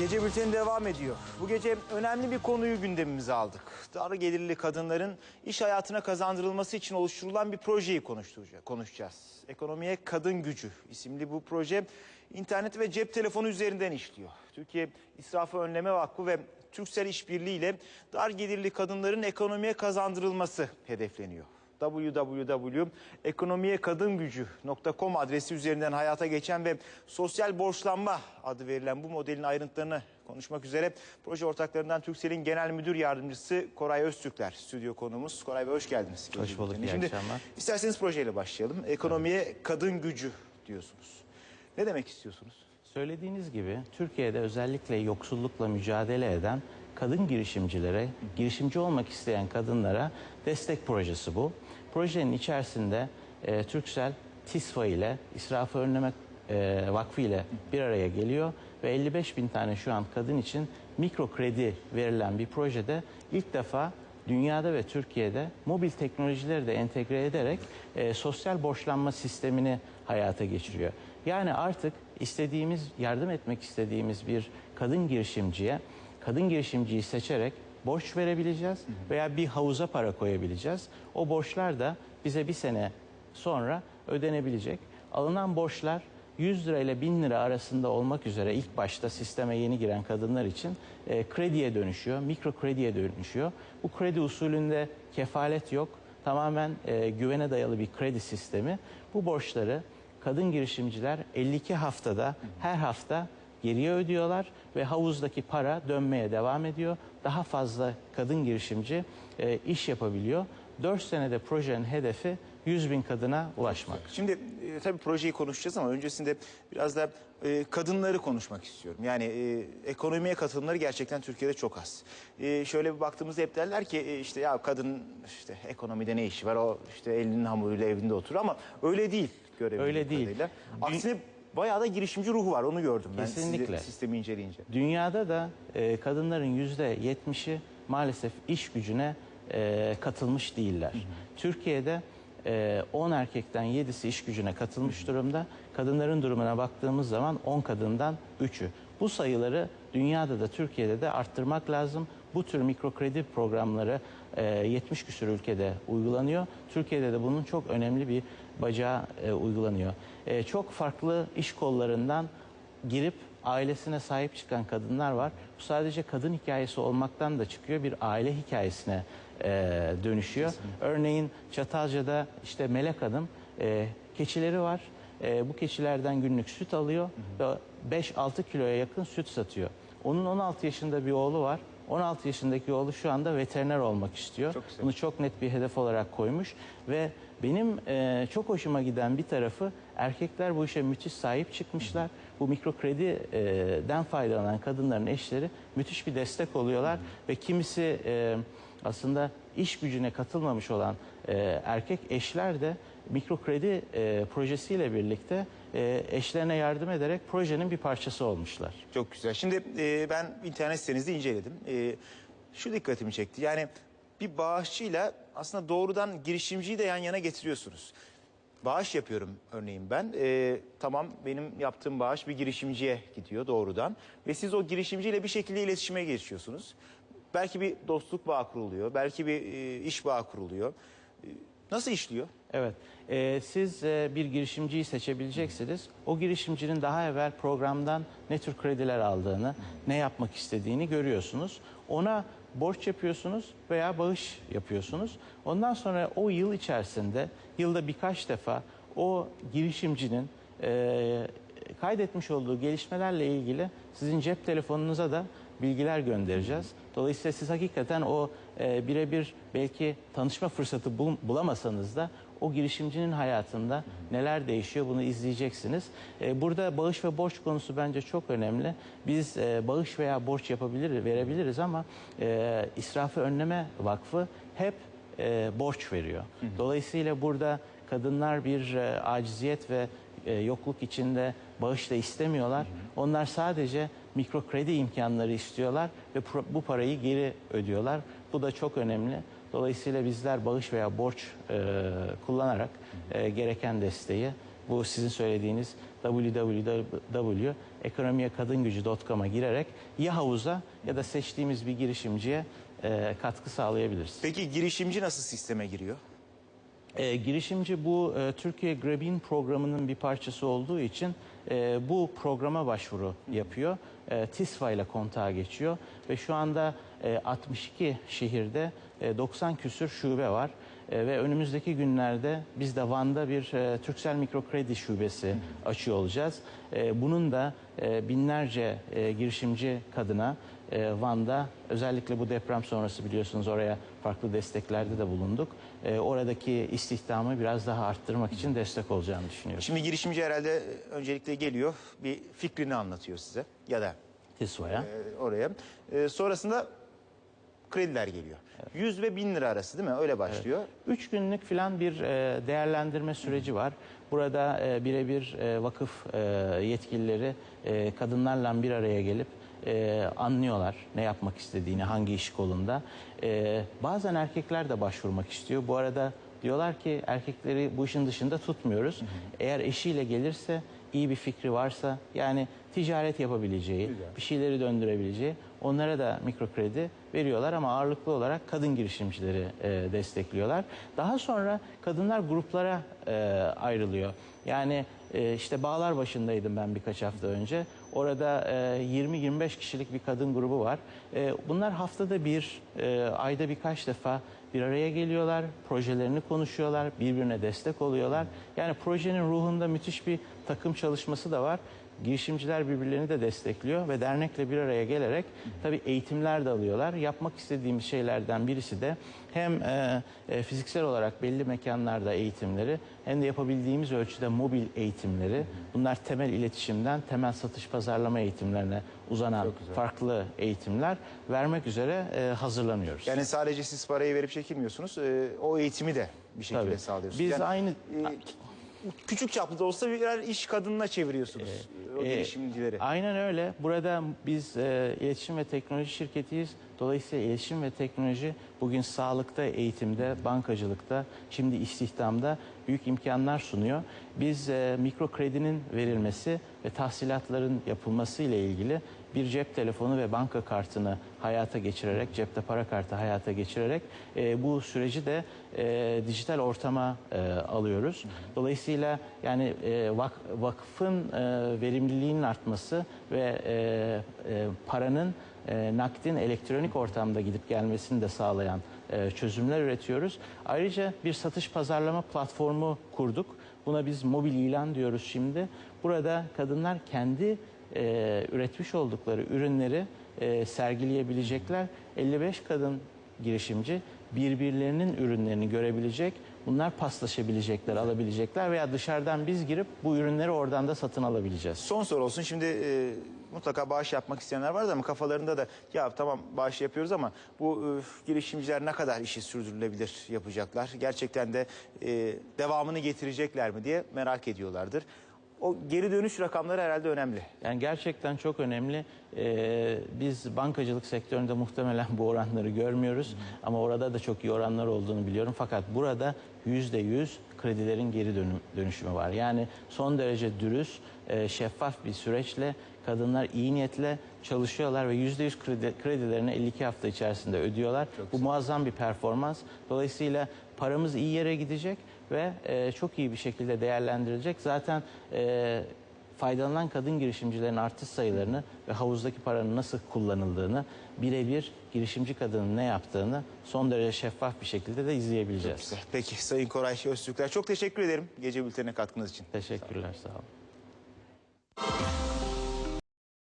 Gece bülteni devam ediyor. Bu gece önemli bir konuyu gündemimize aldık. Dar gelirli kadınların iş hayatına kazandırılması için oluşturulan bir projeyi konuşacağız. Ekonomiye Kadın Gücü isimli bu proje internet ve cep telefonu üzerinden işliyor. Türkiye İsrafı Önleme Vakfı ve Türksel İşbirliği ile dar gelirli kadınların ekonomiye kazandırılması hedefleniyor www.ekonomiyekadingücü.com adresi üzerinden hayata geçen ve sosyal borçlanma adı verilen bu modelin ayrıntılarını konuşmak üzere proje ortaklarından Türksel'in Genel Müdür Yardımcısı Koray Öztürkler stüdyo konuğumuz. Koray Bey hoş geldiniz. Hoş bulduk, iyi Şimdi akşamlar. isterseniz projeyle başlayalım. Ekonomiye kadın gücü diyorsunuz. Ne demek istiyorsunuz? Söylediğiniz gibi Türkiye'de özellikle yoksullukla mücadele eden kadın girişimcilere, girişimci olmak isteyen kadınlara destek projesi bu. Projenin içerisinde e, Türksel, TİSFA ile İsrafı Önleme e, Vakfı ile bir araya geliyor ve 55 bin tane şu an kadın için mikro kredi verilen bir projede ilk defa dünyada ve Türkiye'de mobil teknolojileri de entegre ederek e, sosyal borçlanma sistemini hayata geçiriyor. Yani artık istediğimiz, yardım etmek istediğimiz bir kadın girişimciye, kadın girişimciyi seçerek borç verebileceğiz veya bir havuza para koyabileceğiz. O borçlar da bize bir sene sonra ödenebilecek. Alınan borçlar 100 lira ile 1000 lira arasında olmak üzere ilk başta sisteme yeni giren kadınlar için e, krediye dönüşüyor, mikro krediye dönüşüyor. Bu kredi usulünde kefalet yok, tamamen e, güvene dayalı bir kredi sistemi. Bu borçları kadın girişimciler 52 haftada her hafta geriye ödüyorlar ve havuzdaki para dönmeye devam ediyor. Daha fazla kadın girişimci e, iş yapabiliyor. 4 senede projenin hedefi 100 bin kadına ulaşmak. Şimdi e, tabii projeyi konuşacağız ama öncesinde biraz da e, kadınları konuşmak istiyorum. Yani e, ekonomiye katılımları gerçekten Türkiye'de çok az. E, şöyle bir baktığımızda hep derler ki e, işte ya kadın işte ekonomide ne işi var o işte elinin hamuruyla evinde oturur ama öyle değil görebildiğim Öyle değil. kadarıyla. Aksine bayağı da girişimci ruhu var onu gördüm ben Kesinlikle. sizi- sistemi inceleyince. Dünyada da e, kadınların yüzde yetmişi maalesef iş gücüne e, katılmış değiller. Türkiye'de e, 10 erkekten 7'si iş gücüne katılmış durumda. Kadınların durumuna baktığımız zaman 10 kadından 3'ü. Bu sayıları dünyada da Türkiye'de de arttırmak lazım. Bu tür mikro kredi programları e, 70 küsur ülkede uygulanıyor. Türkiye'de de bunun çok önemli bir bacağı e, uygulanıyor. E, çok farklı iş kollarından girip ailesine sahip çıkan kadınlar var. Bu sadece kadın hikayesi olmaktan da çıkıyor bir aile hikayesine e, dönüşüyor. Örneğin Çatalca'da işte Melek Hanım e, keçileri var. E, bu keçilerden günlük süt alıyor ve 5-6 kiloya yakın süt satıyor. Onun 16 yaşında bir oğlu var. 16 yaşındaki oğlu şu anda veteriner olmak istiyor. Çok güzel. Bunu çok net bir hedef olarak koymuş ve benim e, çok hoşuma giden bir tarafı erkekler bu işe müthiş sahip çıkmışlar. Bu mikro krediden faydalanan kadınların eşleri müthiş bir destek oluyorlar ve kimisi e, aslında iş gücüne katılmamış olan e, erkek eşler de mikro kredi e, projesiyle birlikte e, eşlerine yardım ederek projenin bir parçası olmuşlar. Çok güzel. Şimdi e, ben internet sitenizde inceledim. E, şu dikkatimi çekti. Yani bir bağışçıyla aslında doğrudan girişimciyi de yan yana getiriyorsunuz. Bağış yapıyorum örneğin ben. E, tamam benim yaptığım bağış bir girişimciye gidiyor doğrudan. Ve siz o girişimciyle bir şekilde iletişime geçiyorsunuz. Belki bir dostluk bağı kuruluyor. Belki bir e, iş bağı kuruluyor. E, nasıl işliyor? Evet. Ee, siz e, bir girişimciyi seçebileceksiniz. O girişimcinin daha evvel programdan ne tür krediler aldığını, ne yapmak istediğini görüyorsunuz. Ona borç yapıyorsunuz veya bağış yapıyorsunuz. Ondan sonra o yıl içerisinde yılda birkaç defa o girişimcinin e, kaydetmiş olduğu gelişmelerle ilgili sizin cep telefonunuza da bilgiler göndereceğiz. Dolayısıyla siz hakikaten o e, birebir belki tanışma fırsatı bul- bulamasanız da o girişimcinin hayatında neler değişiyor bunu izleyeceksiniz. E, burada bağış ve borç konusu bence çok önemli. Biz e, bağış veya borç yapabiliriz, verebiliriz ama e, İsrafı Önleme Vakfı hep e, borç veriyor. Dolayısıyla burada kadınlar bir e, aciziyet ve e, yokluk içinde bağış da istemiyorlar. Onlar sadece mikro kredi imkanları istiyorlar ve bu parayı geri ödüyorlar. Bu da çok önemli. Dolayısıyla bizler bağış veya borç e, kullanarak e, gereken desteği bu sizin söylediğiniz www.ekonomiyekadingücü.com'a girerek ya havuza ya da seçtiğimiz bir girişimciye e, katkı sağlayabiliriz. Peki girişimci nasıl sisteme giriyor? E, girişimci bu e, Türkiye Grabin programının bir parçası olduğu için e, bu programa başvuru yapıyor. E, TİSFA ile kontağa geçiyor ve şu anda e, 62 şehirde e, 90 küsür şube var. E, ve önümüzdeki günlerde biz de Van'da bir e, Türksel Mikrokredi Şubesi açıyor olacağız. E, bunun da e, binlerce e, girişimci kadına e, Van'da özellikle bu deprem sonrası biliyorsunuz oraya farklı desteklerde de bulunduk. E, oradaki istihdamı biraz daha arttırmak için destek olacağını düşünüyoruz. Şimdi girişimci herhalde öncelikle geliyor bir fikrini anlatıyor size ya da TİSVA'ya. e, oraya. E, sonrasında krediler geliyor. 100 ve 1000 lira arası değil mi? Öyle başlıyor. Üç günlük filan bir e, değerlendirme süreci var. Burada e, birebir e, vakıf e, yetkilileri e, kadınlarla bir araya gelip e, anlıyorlar ne yapmak istediğini, hangi iş kolunda. E, bazen erkekler de başvurmak istiyor. Bu arada diyorlar ki erkekleri bu işin dışında tutmuyoruz. Eğer eşiyle gelirse, iyi bir fikri varsa, yani ticaret yapabileceği, bir şeyleri döndürebileceği onlara da mikro kredi veriyorlar ama ağırlıklı olarak kadın girişimcileri e, destekliyorlar. Daha sonra kadınlar gruplara e, ayrılıyor. Yani e, işte Bağlar başındaydım ben birkaç hafta önce. Orada e, 20-25 kişilik bir kadın grubu var. E, bunlar haftada bir, e, ayda birkaç defa bir araya geliyorlar, projelerini konuşuyorlar, birbirine destek oluyorlar. Yani projenin ruhunda müthiş bir takım çalışması da var. Girişimciler birbirlerini de destekliyor ve dernekle bir araya gelerek tabii eğitimler de alıyorlar. Yapmak istediğimiz şeylerden birisi de hem e, e, fiziksel olarak belli mekanlarda eğitimleri hem de yapabildiğimiz ölçüde mobil eğitimleri. Bunlar temel iletişimden temel satış pazarlama eğitimlerine uzanan farklı eğitimler vermek üzere e, hazırlanıyoruz. Yani sadece siz parayı verip çekilmiyorsunuz. e, o eğitimi de bir şekilde Tabii. sağlıyorsunuz. Biz Yani, aynı e, küçük çaplı da olsa birer iş kadınına çeviriyorsunuz o E, girişimcileri. Aynen öyle. Burada biz e, iletişim ve teknoloji şirketiyiz. Dolayısıyla iletişim ve teknoloji bugün sağlıkta, eğitimde, bankacılıkta, şimdi istihdamda büyük imkanlar sunuyor. Biz e, mikro kredinin verilmesi ve tahsilatların yapılması ile ilgili bir cep telefonu ve banka kartını hayata geçirerek, cepte para kartı hayata geçirerek e, bu süreci de e, dijital ortama e, alıyoruz. Dolayısıyla yani e, vak, vakfın e, verimliliğinin artması ve e, e, paranın e, nakdin elektronik ortamda gidip gelmesini de sağlayan e, çözümler üretiyoruz. Ayrıca bir satış pazarlama platformu kurduk. Buna biz mobil ilan diyoruz şimdi. Burada kadınlar kendi e, üretmiş oldukları ürünleri e, sergileyebilecekler. 55 kadın girişimci birbirlerinin ürünlerini görebilecek. Bunlar paslaşabilecekler, alabilecekler veya dışarıdan biz girip bu ürünleri oradan da satın alabileceğiz. Son soru olsun. Şimdi e, mutlaka bağış yapmak isteyenler var ama kafalarında da ya tamam bağış yapıyoruz ama bu e, girişimciler ne kadar işi sürdürülebilir yapacaklar? Gerçekten de e, devamını getirecekler mi diye merak ediyorlardır. O geri dönüş rakamları herhalde önemli. Yani gerçekten çok önemli. Ee, biz bankacılık sektöründe muhtemelen bu oranları görmüyoruz. Ama orada da çok iyi oranlar olduğunu biliyorum. Fakat burada yüzde yüz kredilerin geri dönüm, dönüşümü var. Yani son derece dürüst, e, şeffaf bir süreçle kadınlar iyi niyetle çalışıyorlar ve yüzde yüz kredi, kredilerini 52 hafta içerisinde ödüyorlar. Bu muazzam bir performans. Dolayısıyla paramız iyi yere gidecek ve e, çok iyi bir şekilde değerlendirilecek. Zaten e, faydalanan kadın girişimcilerin artış sayılarını ve havuzdaki paranın nasıl kullanıldığını birebir girişimci kadının ne yaptığını son derece şeffaf bir şekilde de izleyebileceğiz. Peki Sayın Koray Öztürkler çok teşekkür ederim gece bültenine katkınız için. Teşekkürler sağ olun.